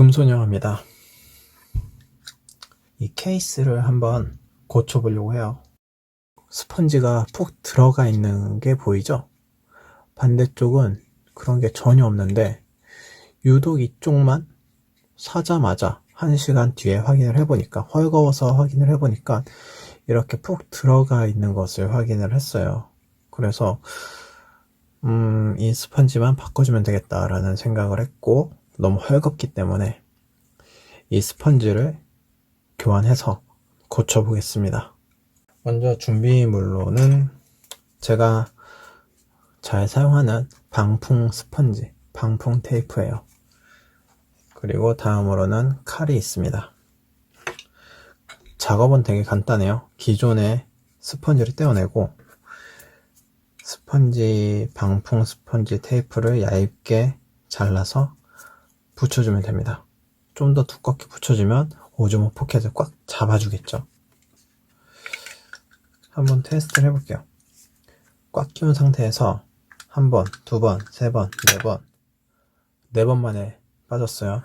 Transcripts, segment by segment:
금소녀입니다. 이 케이스를 한번 고쳐보려고 해요. 스펀지가 푹 들어가 있는 게 보이죠? 반대쪽은 그런 게 전혀 없는데 유독 이쪽만 사자마자 1시간 뒤에 확인을 해보니까 헐거워서 확인을 해보니까 이렇게 푹 들어가 있는 것을 확인을 했어요. 그래서 음, 이 스펀지만 바꿔주면 되겠다라는 생각을 했고 너무 헐겁기 때문에 이 스펀지를 교환해서 고쳐보겠습니다. 먼저 준비물로는 제가 잘 사용하는 방풍 스펀지, 방풍 테이프예요. 그리고 다음으로는 칼이 있습니다. 작업은 되게 간단해요. 기존의 스펀지를 떼어내고 스펀지, 방풍 스펀지 테이프를 얇게 잘라서 붙여주면 됩니다. 좀 더 두껍게 붙여주면 오즈모 포켓을 꽉 잡아주겠죠. 한번 테스트를 해볼게요. 꽉 끼운 상태에서 한 번, 두 번, 세 번, 네 번, 네 번 만에 빠졌어요.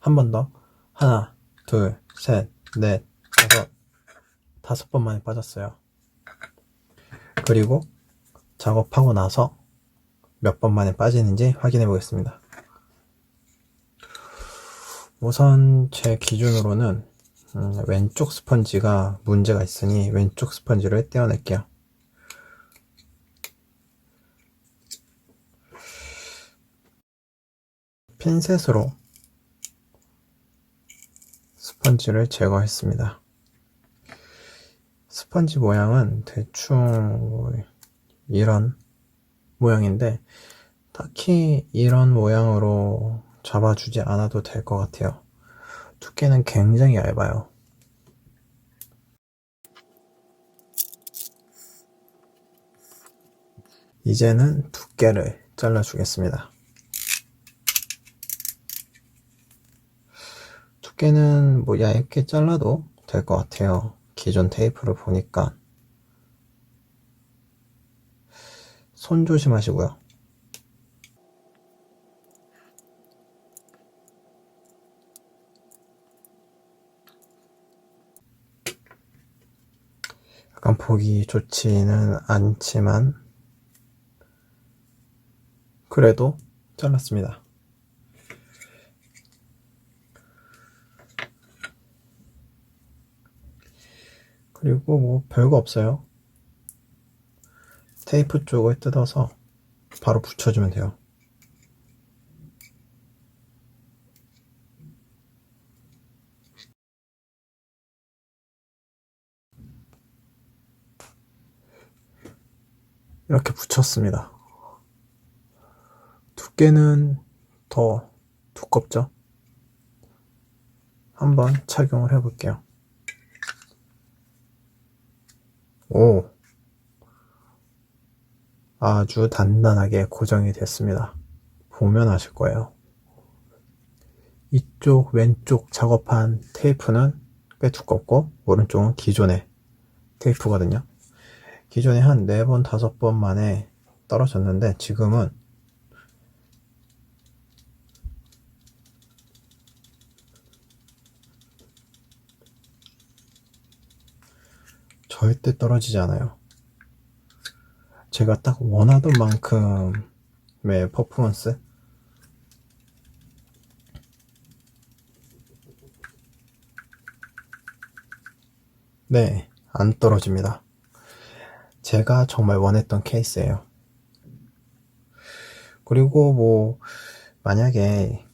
한 번 더. 하나, 둘, 셋, 넷, 다섯, 다섯 번 만에 빠졌어요. 그리고 작업하고 나서 몇 번 만에 빠지는지 확인해 보겠습니다. 우선 제 기준으로는 음, 왼쪽 스펀지가 문제가 있으니 왼쪽 스펀지를 떼어낼게요. 핀셋으로 스펀지를 제거했습니다. 스펀지 모양은 대충 이런 모양인데 딱히 이런 모양으로 잡아주지 않아도 될 것 같아요. 두께는 굉장히 얇아요. 이제는 두께를 잘라주겠습니다. 두께는 뭐 얇게 잘라도 될 것 같아요. 기존 테이프를 보니까 손 조심하시고요. 약간 보기 좋지는 않지만 그래도 잘랐습니다. 그리고 뭐 별거 없어요. 테이프 쪽을 뜯어서 바로 붙여주면 돼요. 이렇게 붙였습니다. 두께는 더 두껍죠? 한번 착용을 해볼게요. 오, 아주 단단하게 고정이 됐습니다. 보면 아실 거예요. 이쪽 왼쪽 작업한 테이프는 꽤 두껍고 오른쪽은 기존의 테이프거든요. 기존에 한 4번, 5번 만에 떨어졌는데 지금은 절대 떨어지지 않아요. 제가 딱 원하던 만큼의 퍼포먼스 네, 안 떨어집니다. 제가 정말 원했던 케이스예요. 그리고 뭐 만약에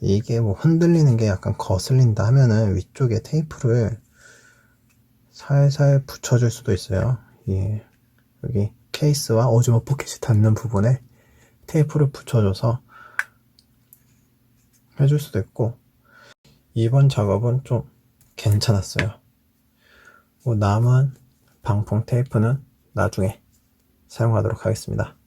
이게 뭐 흔들리는 게 약간 거슬린다 하면은 위쪽에 테이프를 살살 붙여줄 수도 있어요. 예, 여기 케이스와 오즈모 포켓이 닿는 부분에 테이프를 붙여줘서 해줄 수도 있고 이번 작업은 좀 괜찮았어요. 뭐 남은 방풍 테이프는 나중에 사용하도록 하겠습니다.